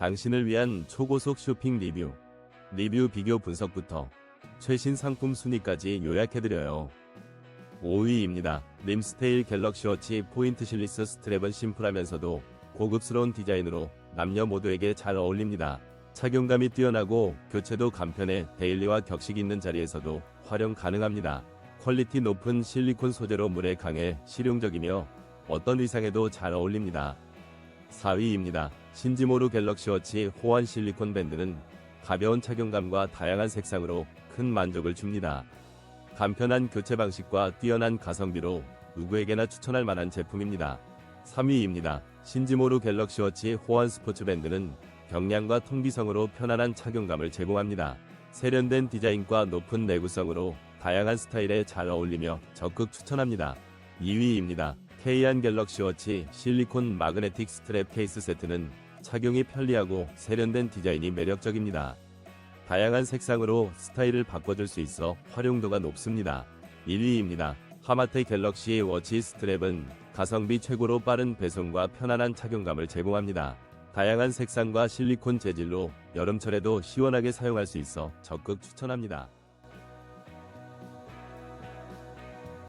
당신을 위한 초고속 쇼핑 리뷰. 리뷰 비교 분석부터 최신 상품 순위까지 요약해드려요. 5위입니다. 림스테일 갤럭시 워치 포인트 실리스 스트랩은 심플하면서도 고급스러운 디자인으로 남녀 모두에게 잘 어울립니다. 착용감이 뛰어나고 교체도 간편해 데일리와 격식 있는 자리에서도 활용 가능합니다. 퀄리티 높은 실리콘 소재로 물에 강해 실용적이며 어떤 의상에도 잘 어울립니다. 4위입니다. 신지모루 갤럭시 워치 호환 실리콘 밴드는 가벼운 착용감과 다양한 색상으로 큰 만족을 줍니다. 간편한 교체 방식과 뛰어난 가성비로 누구에게나 추천할 만한 제품입니다. 3위입니다. 신지모루 갤럭시 워치 호환 스포츠 밴드는 경량과 통기성으로 편안한 착용감을 제공합니다. 세련된 디자인과 높은 내구성으로 다양한 스타일에 잘 어울리며 적극 추천합니다. 2위입니다. K안 갤럭시 워치 실리콘 마그네틱 스트랩 케이스 세트는 착용이 편리하고 세련된 디자인이 매력적입니다. 다양한 색상으로 스타일을 바꿔줄 수 있어 활용도가 높습니다. 1위입니다. 하마테 갤럭시 워치 스트랩은 가성비 최고로 빠른 배송과 편안한 착용감을 제공합니다. 다양한 색상과 실리콘 재질로 여름철에도 시원하게 사용할 수 있어 적극 추천합니다.